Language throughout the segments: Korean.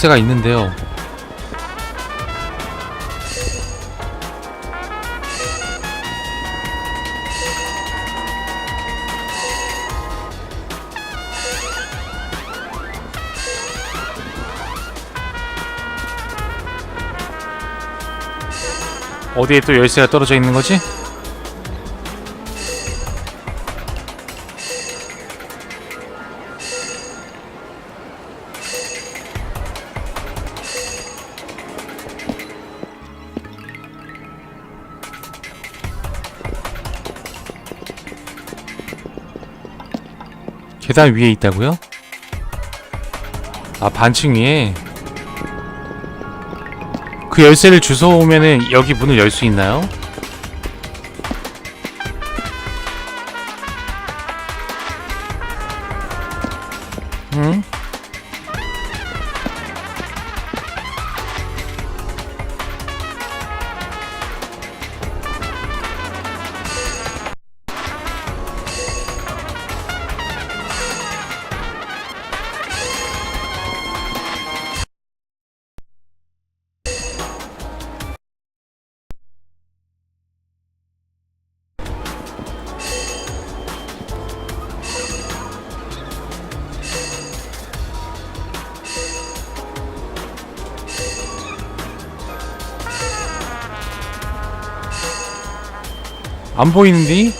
열쇠가 있는데요. 어디에 또 열쇠가 떨어져 있는 거지? 계단 위에 있다고요? 아 반층 위에 그 열쇠를 주워오면은 여기 문을 열 수 있나요? 응? 안 보이는디?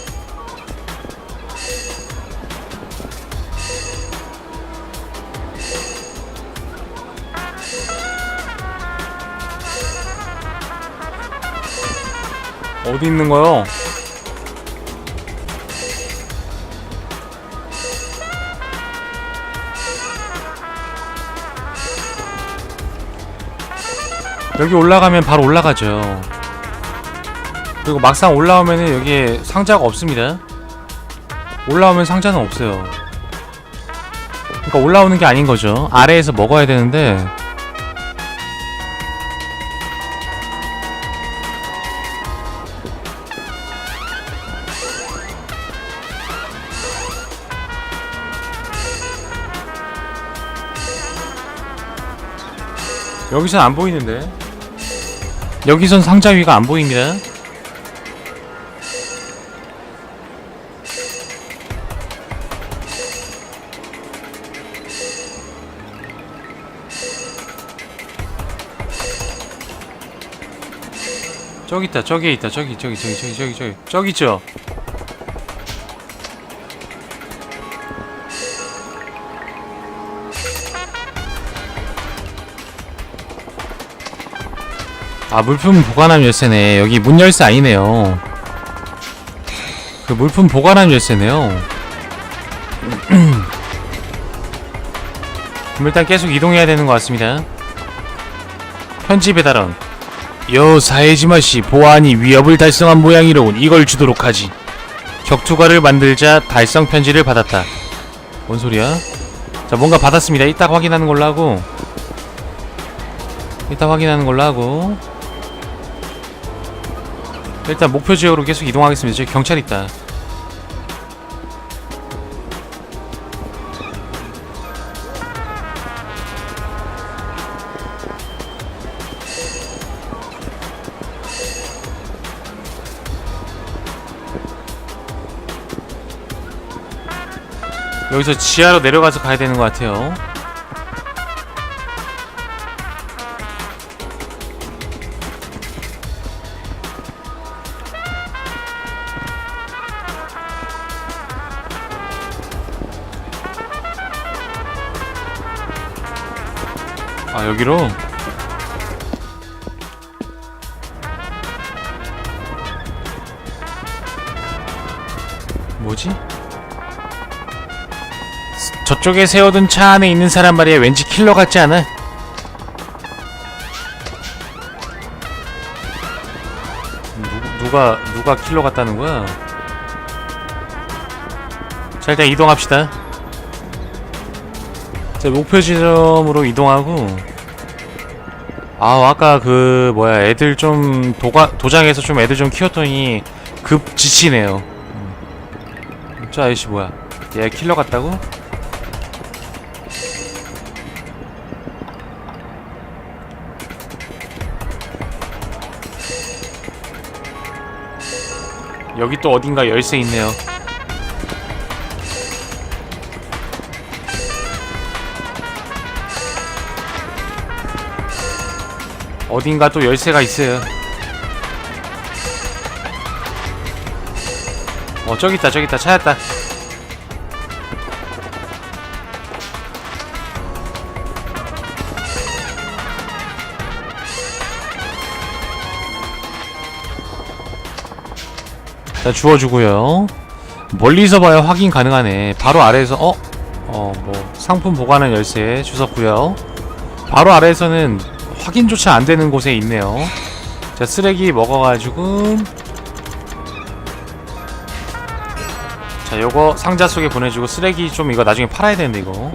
어디 있는 거요? 여기 올라가면 바로 올라가죠. 그리고 막상 올라오면은 여기에 상자가 없습니다. 올라오면 상자는 없어요. 그러니까 올라오는 게 아닌 거죠. 아래에서 먹어야 되는데 여기선 안 보이는데 여기선 상자 위가 안 보입니다. 저기 있다 저기 있다 저기 저기 저기 저기 저기 저기 저기 있죠? 아 물품 보관함 열쇠네. 여기 문 열쇠 아니네요. 그 물품 보관함 열쇠네요. 그럼 일단 계속 이동해야 되는 것 같습니다. 편지 배달원 여 사해지마씨 보안이 위협을 달성한 모양이로군 이걸 주도록 하지. 격투가를 만들자 달성 편지를 받았다. 뭔 소리야? 자 뭔가 받았습니다. 이따 확인하는 걸로 하고. 이따 확인하는 걸로 하고. 일단 목표 지역으로 계속 이동하겠습니다. 저기 경찰 있다 여기서 지하로 내려가서 가야 되는 것 같아요. 아 여기로 저쪽에 세워둔 차 안에 있는 사람 말이야 왠지 킬러 같지 않아? 누, 누가 누가 킬러 같다는 거야? 자 일단 이동합시다 자 목표 지점으로 이동하고 아 아까 그 뭐야 애들 좀 도가 도장에서 좀 애들 좀 키웠더니 급 지치네요 음. 저 아저씨 뭐야 얘 킬러 같다고? 여기 또 어딘가 열쇠 있네요. 어딘가 또 열쇠가 있어요. 어 저기 있다 저기 있다 찾았다. 자 주워주고요. 멀리서 봐야 확인 가능하네. 바로 아래에서 어? 어 뭐 상품 보관한 열쇠 주웠고요. 바로 아래에서는 확인조차 안 되는 곳에 있네요. 자 쓰레기 먹어가지고 자 요거 상자 속에 보내주고 쓰레기 좀 이거 나중에 팔아야 되는데 이거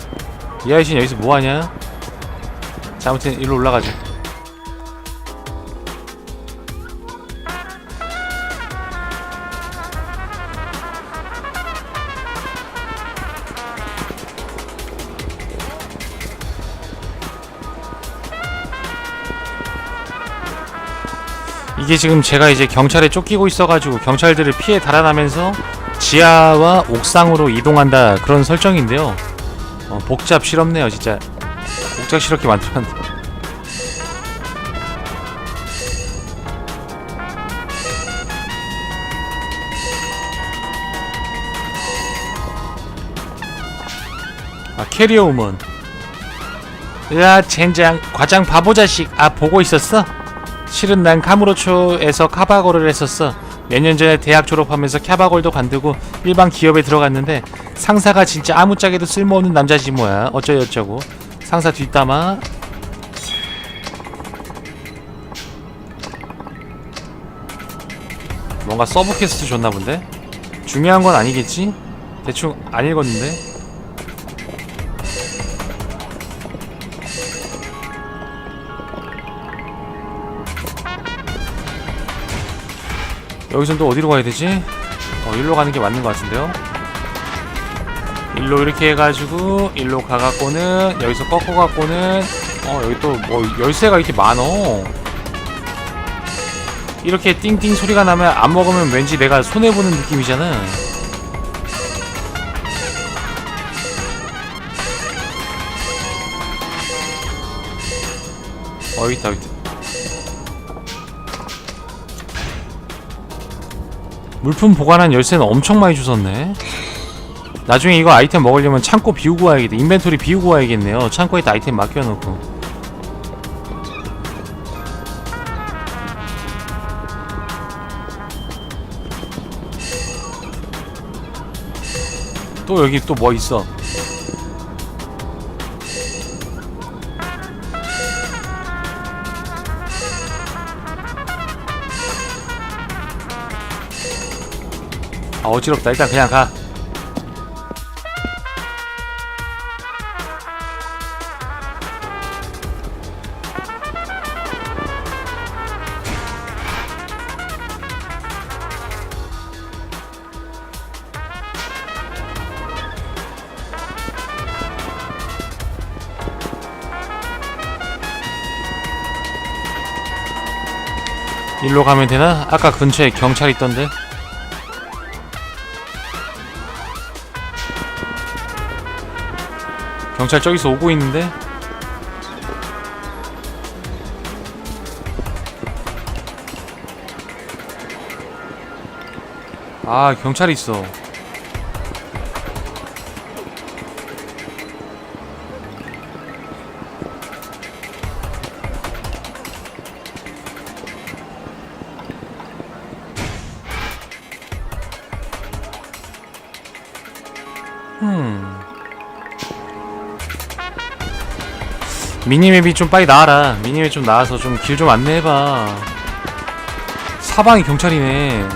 이 아이씨는 여기서 뭐하냐? 자 아무튼 일로 올라가죠. 이게 지금 제가 이제 경찰에 쫓기고 있어가지고 경찰들을 피해 달아나면서 지하와 옥상으로 이동한다 그런 설정인데요. 어, 복잡 실없네요 진짜. 복잡 실없게 만들었는데. 아 캐리어 우먼. 야 젠장 과장 바보 자식 아 보고 있었어? 실은 난 카무로초에서 카바골을 했었어. 몇 년 전에 대학 졸업하면서 카바골도 관두고 일반 기업에 들어갔는데 상사가 진짜 아무짝에도 쓸모없는 남자지 뭐야. 어쩌여쩌고. 상사 뒷담화. 뭔가 서브 퀘스트 줬나 본데? 중요한 건 아니겠지? 대충 안 읽었는데? 여기선 또 어디로 가야 되지? 어, 일로 가는 게 맞는 것 같은데요? 일로 이렇게 해가지고 일로 가갖고는 여기서 꺾어 갖고는 어 여기 또 뭐 열쇠가 이렇게 많어 이렇게 띵띵 소리가 나면 안 먹으면 왠지 내가 손해보는 느낌이잖아 어 여기 있다 여기 있다 물품 보관한 열쇠는 엄청 많이 주웠네. 나중에 이거 아이템 먹으려면 창고 비우고 와야겠다. 인벤토리 비우고 와야겠네요. 창고에 다 아이템 맡겨놓고. 또 여기 또 뭐 있어? 아 어지럽다. 일단 그냥 가. 일로 가면 되나? 아까 근처에 경찰 있던데. 경찰 저기서 오고 있는데. 아 경찰 있어. 음 미니맵이 좀 빨리 나와라. 미니맵 좀 나와서 좀 길 좀 안내해봐. 사방이 경찰이네.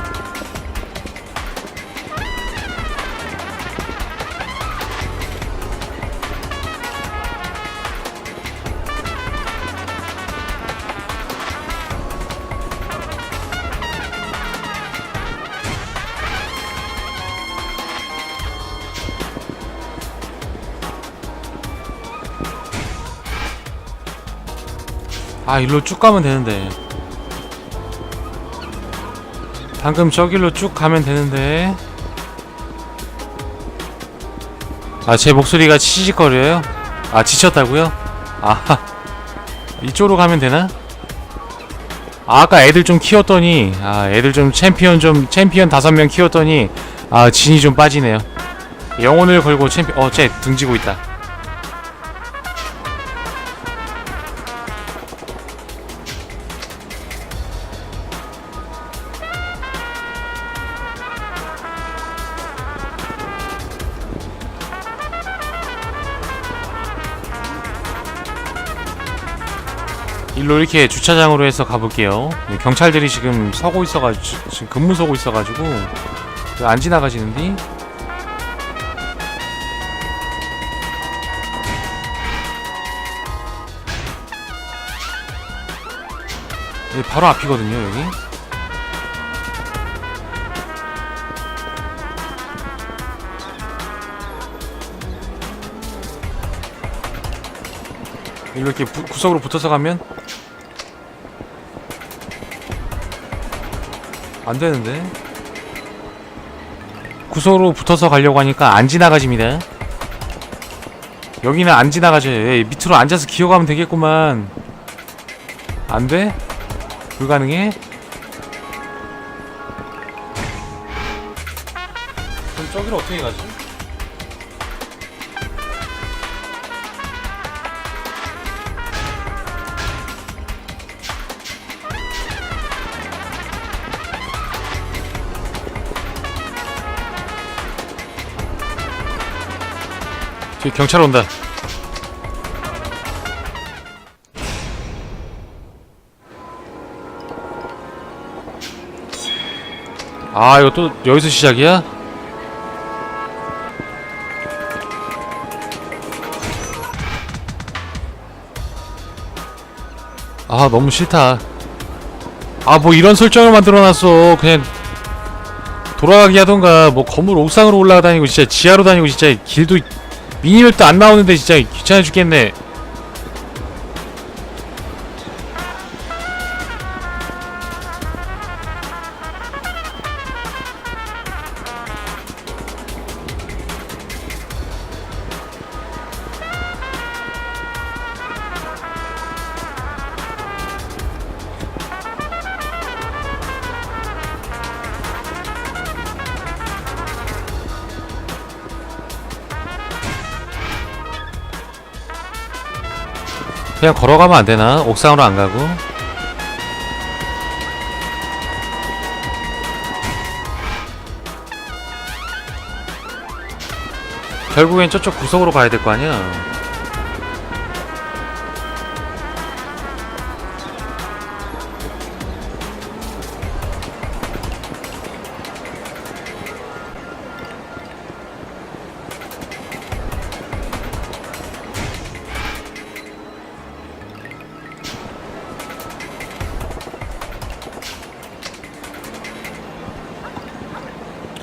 일로 쭉 가면 되는데 방금 저 길로 쭉 가면 되는데 아 제 목소리가 치직거려요? 아 지쳤다고요? 아 이쪽으로 가면 되나? 아, 아까 애들 좀 키웠더니 아 애들 좀 챔피언 좀 챔피언 다섯 명 키웠더니 아 진이 좀 빠지네요 영혼을 걸고 챔피 어쟤 등지고 있다 일로 이렇게 주차장으로 해서 가볼게요. 네, 경찰들이 지금 서고 있어가지고 지금 근무 서고 있어가지고 안 지나가시는데 여기 바로 앞이거든요 여기. 이렇게 부- 구석으로 붙어서 가면 안 되는데 구석으로 붙어서 가려고 하니까 안 지나가집니다 여기는 안 지나가죠 예, 밑으로 앉아서 기어가면 되겠구만 안 돼? 불가능해? 그럼 저기로 어떻게 가지? 저기 경찰 온다. 아, 이거 또 여기서 시작이야? 아, 너무 싫다. 아, 뭐 이런 설정을 만들어놨어. 그냥 돌아가기 하던가, 뭐 건물 옥상으로 올라다니고, 진짜 지하로 다니고, 진짜 길도 미니맵도 안 나오는데 진짜 귀찮아 죽겠네. 그냥 걸어가면 안 되나? 옥상으로 안 가고. 결국엔 저쪽 구석으로 가야 될 거 아니야?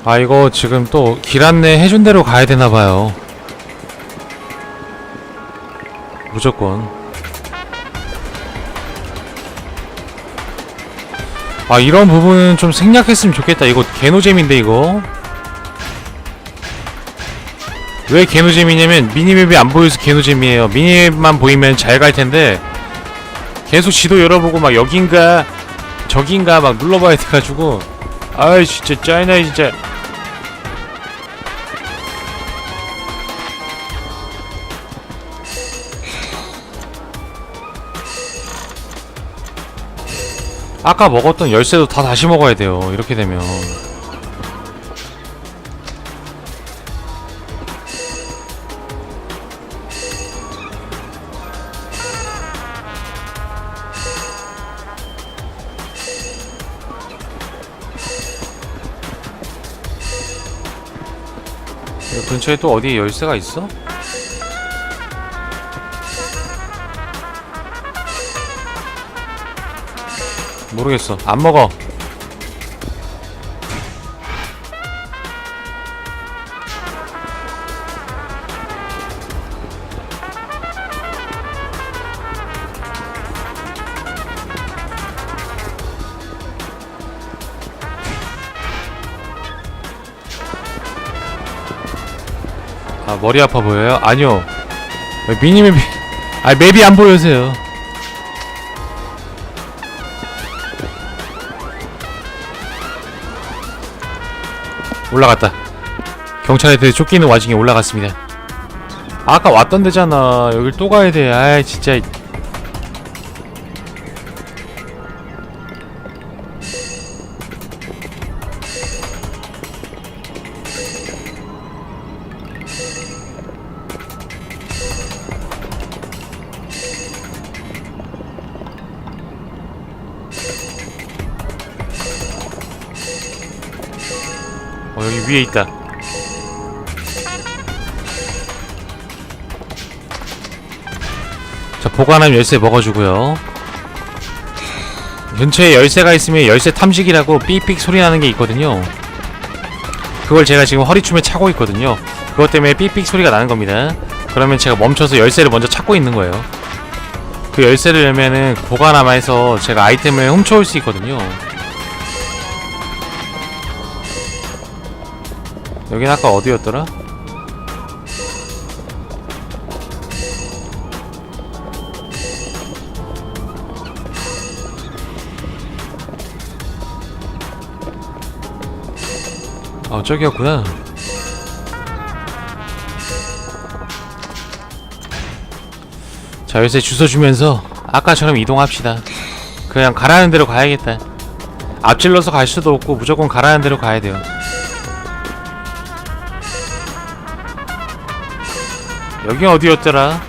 아 이거 지금 또 길 안내 해준 대로 가야 되나 봐요. 무조건. 아 이런 부분은 좀 생략했으면 좋겠다. 이거 개노잼인데 이거. 왜 개노잼이냐면 미니맵이 안 보여서 개노잼이에요. 미니맵만 보이면 잘 갈 텐데 계속 지도 열어보고 막 여긴가 저긴가 막 눌러봐야 돼가지고 아이 진짜 짜이나 진짜. 아까 먹었던 열쇠도 다 다시 먹어야 돼요. 이렇게 되면. 근처에 또 어디에 열쇠가 있어? 모르겠어. 안 먹어. 아 머리 아파 보여요? 아니요. 미니맵이 아 맵이 안 보여서요. 올라갔다. 경찰애들이 쫓기는 와중에 올라갔습니다. 아까 왔던 데잖아. 여길 또 가야 돼. 아이 진짜 위에 있다. 자 보관함 열쇠 먹어주고요. 근처에 열쇠가 있으면 열쇠 탐지기라고 삐삑 소리 나는 게 있거든요. 그걸 제가 지금 허리춤에 차고 있거든요. 그것 때문에 삐삑 소리가 나는 겁니다. 그러면 제가 멈춰서 열쇠를 먼저 찾고 있는 거예요. 그 열쇠를 열면은 보관함에서 제가 아이템을 훔쳐올 수 있거든요 여긴 아까 어디였더라? 아 저기였구나. 자 요새 주소 주면서 아까처럼 이동합시다. 그냥 가라는 대로 가야겠다. 앞질러서 갈 수도 없고 무조건 가라는 대로 가야 돼요 여기 어디였더라?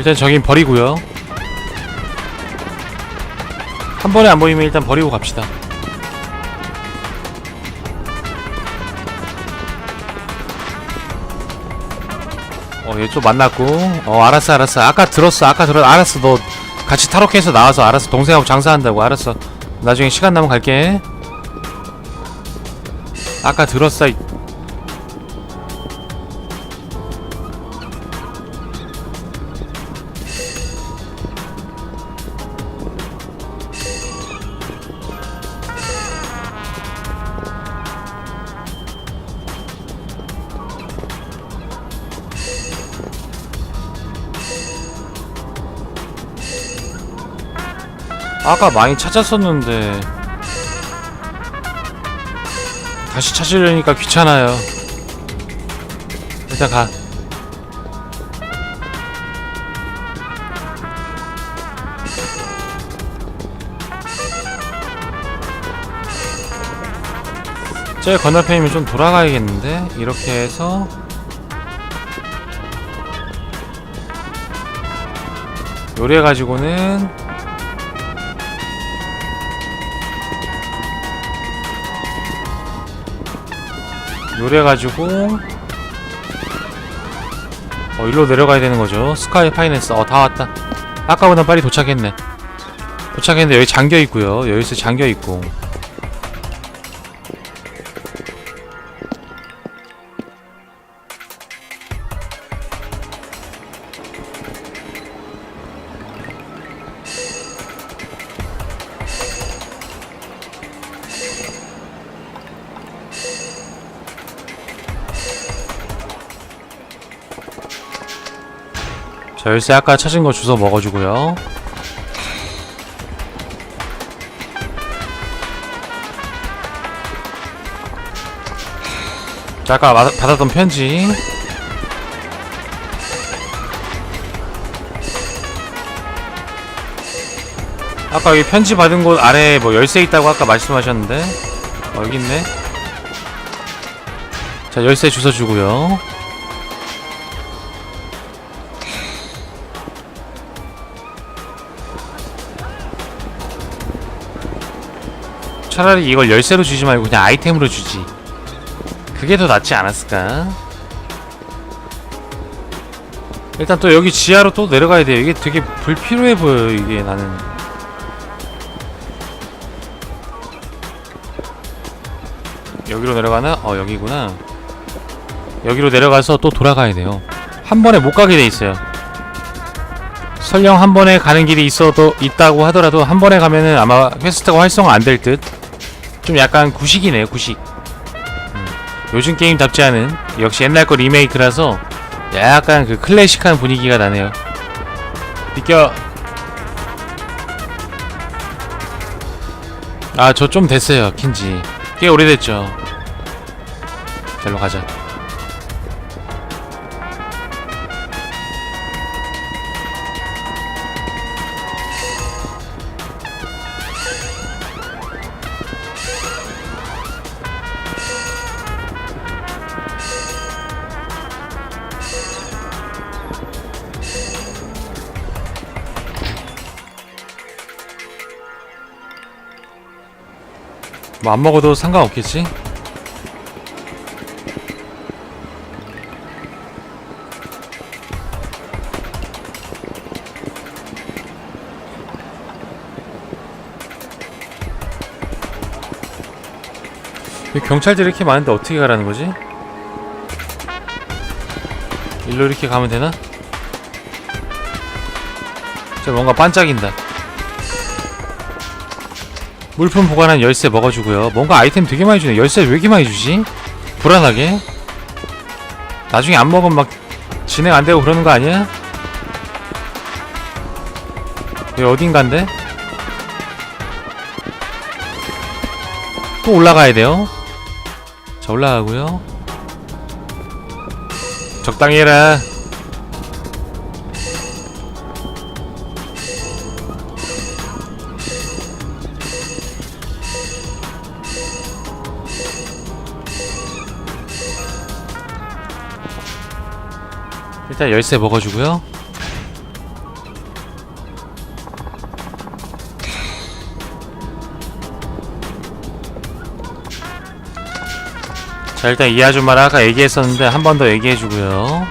일단 저긴 버리고요. 한 번에 안 보이면 일단 버리고 갑시다. 어얘 좀 만났고. 어 알았어 알았어. 아까 들었어 아까 들었 알았어. 너 같이 타로케에서 나와서 알았어. 동생하고 장사한다고. 알았어. 나중에 시간 나면 갈게. 아까 들었어 아까 많이 찾았었는데. 다시 찾으려니까 귀찮아요. 일단 가. 제 건너편이면 좀 돌아가야겠는데? 이렇게 해서. 요래 가지고는 요래가지고 어 일로 내려가야 되는 거죠. 스카이 파이낸스 어 다 왔다. 아까보다 빨리 도착했네. 도착했는데 여기 잠겨 있고요. 여기서 잠겨 있고 자 열쇠 아까 찾은 거 주워 먹어주고요. 자 아까 받- 받았던 편지. 아까 여기 편지 받은 곳 아래에 뭐 열쇠 있다고 아까 말씀하셨는데 어, 여기 있네. 자 열쇠 주워 주고요 차라리 이걸 열쇠로 주지 말고 그냥 아이템으로 주지. 그게 더 낫지 않았을까? 일단 또 여기 지하로 또 내려가야 돼요. 이게 되게 불필요해 보여요 이게 나는. 여기로 내려가나? 어 여기구나. 여기로 내려가서 또 돌아가야 돼요. 한 번에 못 가게 돼 있어요. 설령 한 번에 가는 길이 있어도 있다고 하더라도 한 번에 가면은 아마 퀘스트가 활성화 안 될듯 좀 약간 구식이네요 구식. 음, 요즘 게임답지 않은 역시 옛날 거 리메이크라서 약간 그 클래식한 분위기가 나네요. 비켜. 아저 좀 됐어요 킨지. 꽤 오래됐죠. 잘로 가자 뭐 안 먹어도 상관없겠지? 경찰들이 이렇게 많은데 어떻게 가라는 거지? 일로 이렇게 가면 되나? 저 뭔가 반짝인다 물품 보관한 열쇠 먹어주고요. 뭔가 아이템 되게 많이 주네. 열쇠 왜 이렇게 많이 주지? 불안하게. 나중에 안 먹으면 막 진행 안 되고 그러는 거 아니야? 여기 어딘가인데? 또 올라가야 돼요. 자, 올라가고요. 적당히 해라. 일단 열쇠 먹어주고요. 자 일단 이 아줌마랑 아까 얘기했었는데 한 번 더 얘기해주고요.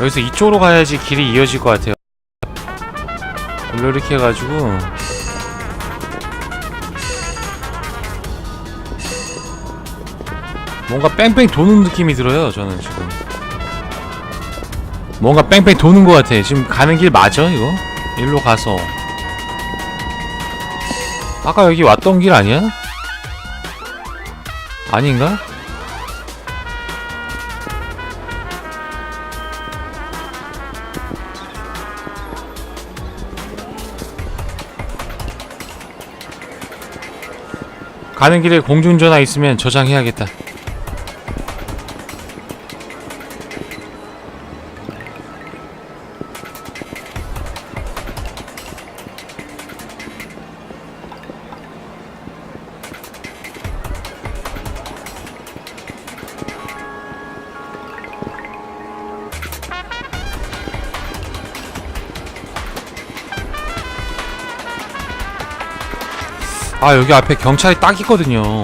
여기서 이쪽으로 가야지 길이 이어질 것 같아요. 이렇게 해가지고 뭔가 뺑뺑 도는 느낌이 들어요 저는 지금 뭔가 뺑뺑 도는 것 같아 지금 가는 길 맞아 이거? 일로 가서 아까 여기 왔던 길 아니야? 아닌가? 가는 길에 공중전화 있으면 저장해야겠다 아 여기 앞에 경찰이 딱 있거든요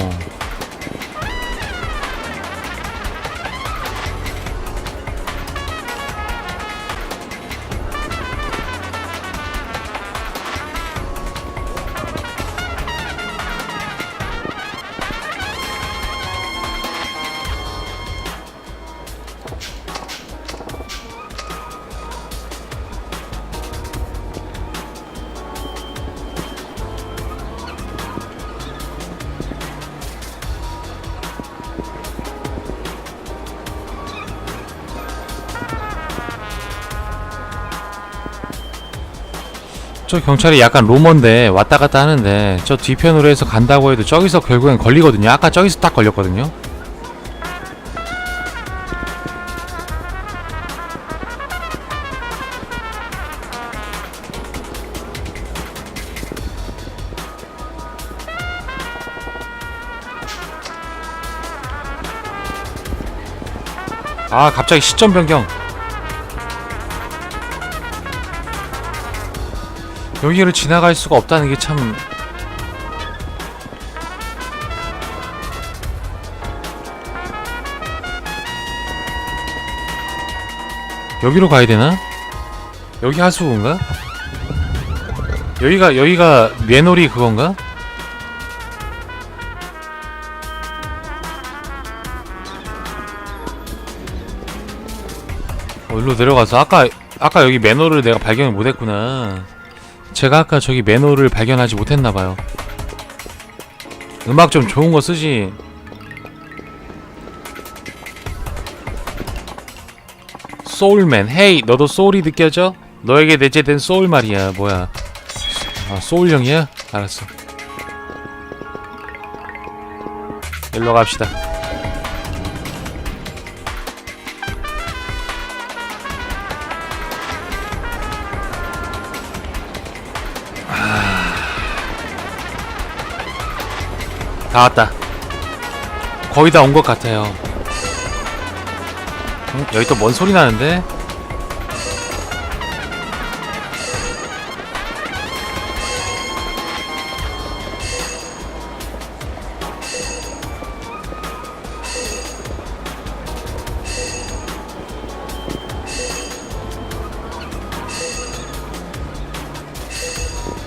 저 경찰이 약간 로머인데 왔다 갔다 하는데 저 뒤편으로 해서 간다고 해도 저기서 결국엔 걸리거든요. 아까 저기서 딱 걸렸거든요. 아 갑자기 시점 변경 여기를 지나갈 수가 없다는 게 참 여기로 가야 되나? 여기 하수구인가? 여기가 여기가 뇌놀이 그건가? 어, 일로 내려가서 아까 아까 여기 매너를 내가 발견을 못했구나. 제가 아까 저기 매너를 발견하지 못했나봐요. 음악 좀 좋은 거 쓰지. 소울맨, 헤이, 너도 소울이 느껴져? 너에게 내재된 소울 말이야, 뭐야? 아, 소울형이야? 알았어. 일로 갑시다. 다 왔다. 거의 다 온 것 같아요. 응? 여기 또 뭔 소리 나는데?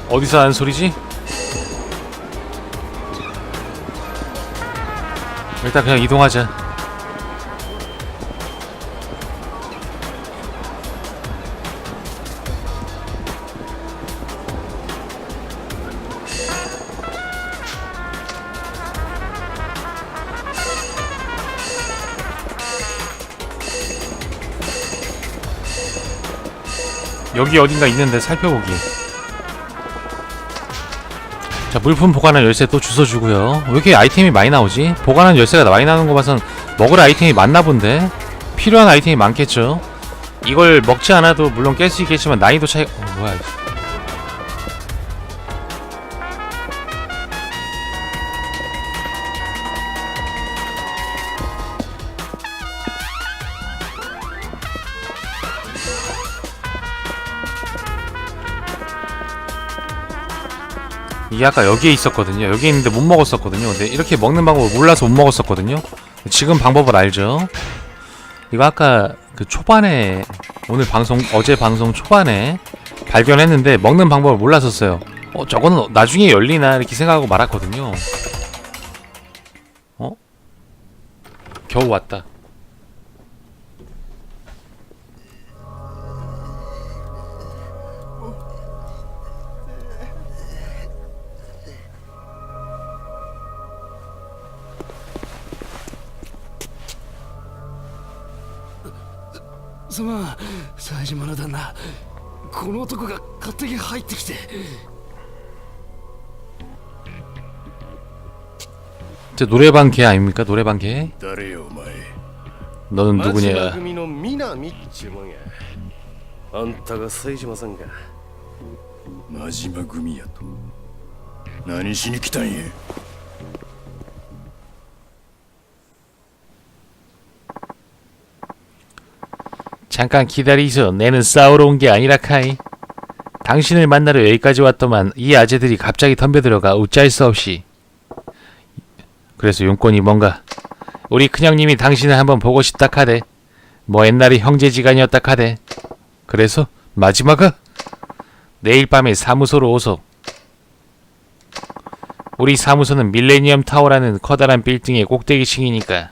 어디서 하는 소리지? 일단 그냥 이동하자. 여기 어딘가 있는데 살펴보기. 자 물품 보관한 열쇠 또 주워 주고요. 왜 이렇게 아이템이 많이 나오지? 보관한 열쇠가 많이 나오는 거 봐선 먹을 아이템이 많나 본데? 필요한 아이템이 많겠죠? 이걸 먹지 않아도 물론 깰 수 있겠지만 난이도 차이 어 뭐야 아까 여기에 있었거든요. 여기 있는데 못 먹었었거든요. 근데 이렇게 먹는 방법을 몰라서 못 먹었었거든요. 지금 방법을 알죠. 이거 아까 그 초반에 오늘 방송 어제 방송 초반에 발견했는데 먹는 방법을 몰랐었어요. 어 저거는 나중에 열리나 이렇게 생각하고 말았거든요. 어? 겨우 왔다.「 すまん冴島の旦那この男が勝手に入ってきて 저 노래방 개 아닙니까? 노래방 개? 誰よお前 너는 町田 누구냐? 組の南っちゅうもんやあんたが冴島さんか真島組やと何しに来たんや 잠깐 기다리소. 내는 싸우러 온 게 아니라 카이. 당신을 만나러 여기까지 왔더만 이 아재들이 갑자기 덤벼들어가 웃잘 수 없이. 그래서 용건이 뭔가? 우리 큰형님이 당신을 한번 보고 싶다 카대. 뭐 옛날에 형제지간이었다 카대. 그래서 마지막은 내일 밤에 사무소로 오소. 우리 사무소는 밀레니엄 타워라는 커다란 빌딩의 꼭대기층이니까